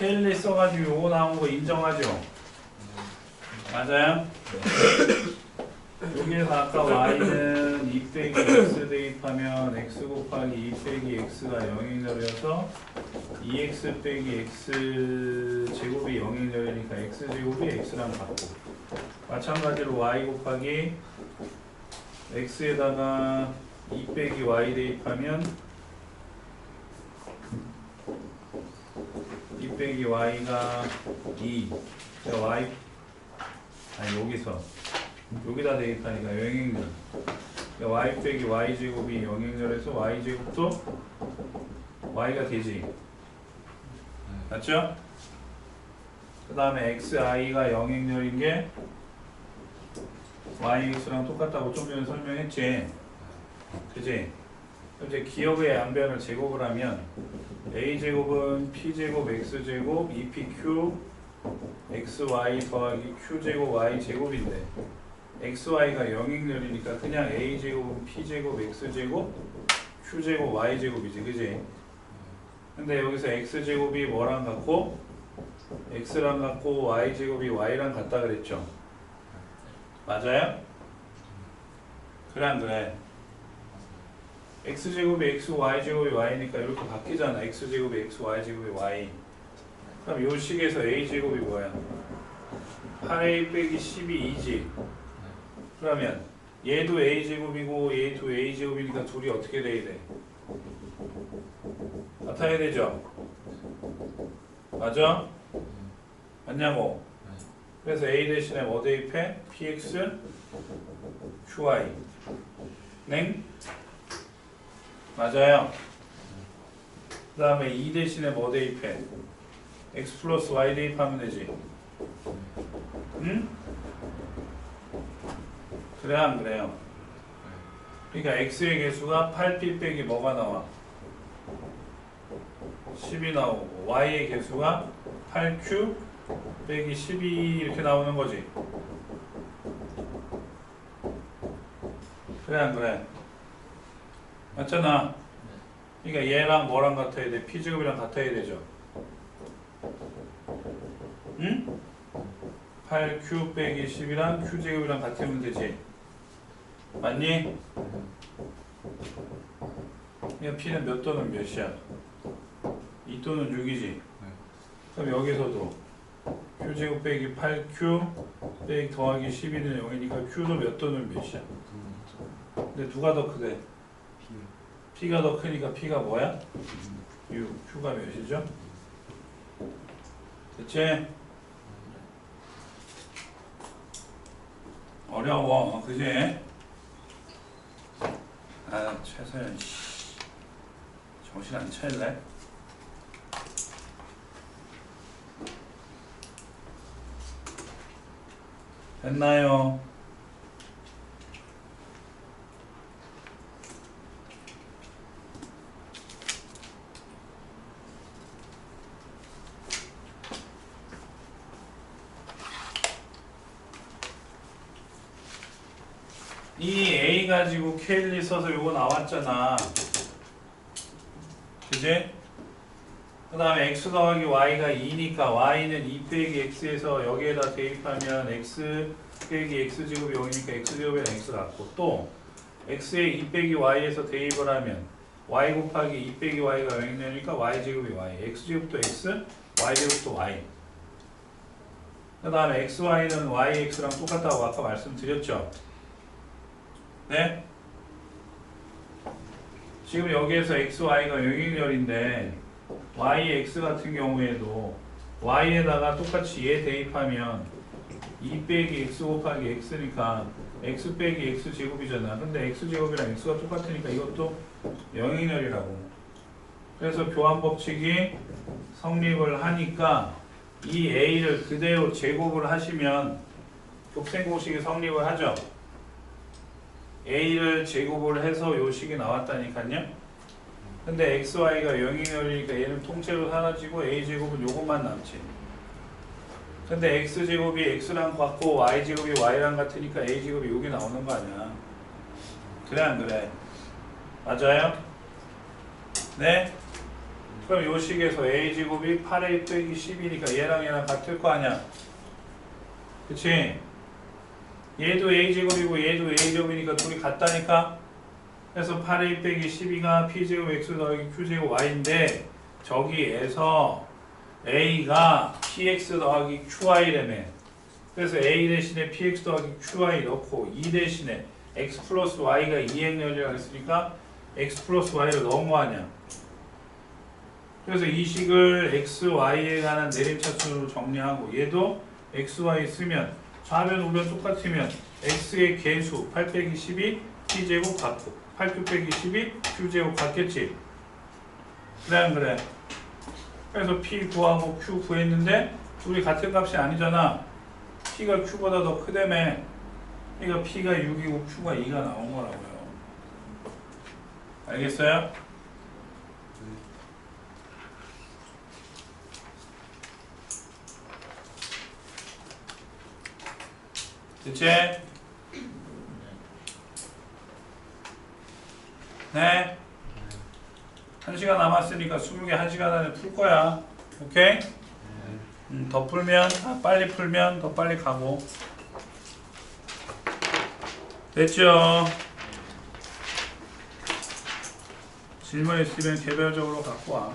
케일리 써가지고 요거 나온 거 인정하죠? 맞아요? 여기에서 아까 y는 2 빼기 x 대입하면 x 곱하기 2 빼기 x가 0인 절이어서 2x 빼기 x 제곱이 0인 절이니까 x 제곱이 x랑 같고 마찬가지로 y 곱하기 x에다가 2 빼기 y 대입하면 2 빼기 y가 2 그러니까 y 아니 여기서 여기다 대입하니까 영행절 그러니까 y 빼기 y 제곱이 영행절에서 y 제곱도 y가 되지 맞죠? 그 다음에 xi가 영행절인 게 yx랑 똑같다고 좀 전에 설명했지 그지? 이제 기억의 양변을 제곱을 하면 a제곱은 p제곱 x제곱 2pq xy 더하기 q제곱 y제곱인데 xy가 영행렬이니까 그냥 a제곱은 p제곱 x제곱 q제곱 y제곱이지 그지? 근데 여기서 x제곱이 뭐랑 같고 x랑 같고 y제곱이 y랑 같다 그랬죠? 맞아요? 그래 안 그래? X제곱이 x, y제곱이 y니까 이렇게 바뀌잖아 x제곱이 x, y제곱이 y 그럼 요 식에서 a제곱이 뭐야? 8a 빼기 12 2지 그러면 얘도 a제곱이고 얘도 a제곱이니까 둘이 어떻게 돼야 돼? 같아야 되죠? 맞아? 맞냐고? 그래서 a 대신에 뭐 대입해? px qy 냉? 맞아요 그 다음에 2 대신에 뭐 대입해? x 플러스 y 대입하면 되지 응? 그래 안 그래요? 그러니까 x의 개수가 8p 빼기 뭐가 나와? 10이 나오고 y의 개수가 8q 빼기 12 이렇게 나오는 거지 그래 안 그래? 맞잖아 그러니까 얘랑 뭐랑 같아야 돼? p제곱이랑 같아야 되죠 응? 8q 빼기 10이랑 q제곱이랑 같으면 되지 맞니? 그러니까 p는 몇 또는 몇이야? 2 또는 6이지 그럼 여기서도 q제곱 빼기 8q 빼기 더하기 12는 0이니까 q도 몇 또는 몇이야? 근데 누가 더 크대? P가 더 크니까 p가 뭐야? 6 q가 몇이죠? 됐지? 어려워 그지? 아 최소연 씨. 정신 안 차릴래? 됐나요? 이 A 가지고 K를 써서 요거 나왔잖아. 그지? 그 다음에 x 더하기 y가 2니까 y는 2 빼기 x에서 여기에다 대입하면 x 빼기 x제곱이 0이니까 x제곱이랑 x 같고 또 x에 2 빼기 y에서 대입을 하면 y 곱하기 2 빼기 y가 0이 되니까 y제곱이 y x제곱도 x, y제곱도 y 그 다음에 xy는 yx랑 똑같다고 아까 말씀드렸죠 네? 지금 여기에서 xy가 0일열인데 yx 같은 경우에도 y에다가 똑같이 얘 대입하면 2 빼기 x 곱하기 x니까 x 빼기 x 제곱이잖아. 근데 x 제곱이랑 x가 똑같으니까 이것도 0일열이라고. 그래서 교환 법칙이 성립을 하니까 이 a를 그대로 제곱을 하시면 곱셈 공식이 성립을 하죠. A를 제곱을 해서 요 식이 나왔다니까요. 근데 xy가 0이니까 얘는 통째로 사라지고 a제곱은 요것만 남지. 근데 x제곱이 x랑 같고 y제곱이 y랑 같으니까 a제곱이 여기 나오는 거 아니야. 그래 안 그래? 맞아요? 네? 그럼 요 식에서 a제곱이 8a 빼기 10이니까 얘랑 얘랑 같을 거 아니야 그치? 얘도 a제곱이고 얘도 a제곱이니까 둘이 같다니까? 그래서 8a 빼기 12가 p제곱 x 더하기 q제곱 y인데 저기에서 a가 px 더하기 qy라며 그래서 a 대신에 px 더하기 qy 넣고 2 대신에 x 플러스 y가 2행 여지가 있으니까 x 플러스 y를 아니야. 그래서 이 식을 x, y에 관한 내림차순으로 정리하고 얘도 x, y 쓰면 좌변 우변 똑같으면 x의 개수 8 빼기 12 p제곱 같고 8 빼기 12 q제곱 같겠지? 그래 안 그래. 그래서 p 구하고 q 구했는데 둘이 같은 값이 아니잖아. P가 q보다 더 크다며. 그러니까 p가 6이고 q가 2가 나온 거라고요. 알겠어요? 됐지? 네. 한 시간 남았으니까 20개 한 시간 안에 풀 거야. 오케이? 음, 더 풀면, 아, 빨리 풀면 더 빨리 가고. 됐죠? 질문 있으면 개별적으로 갖고 와.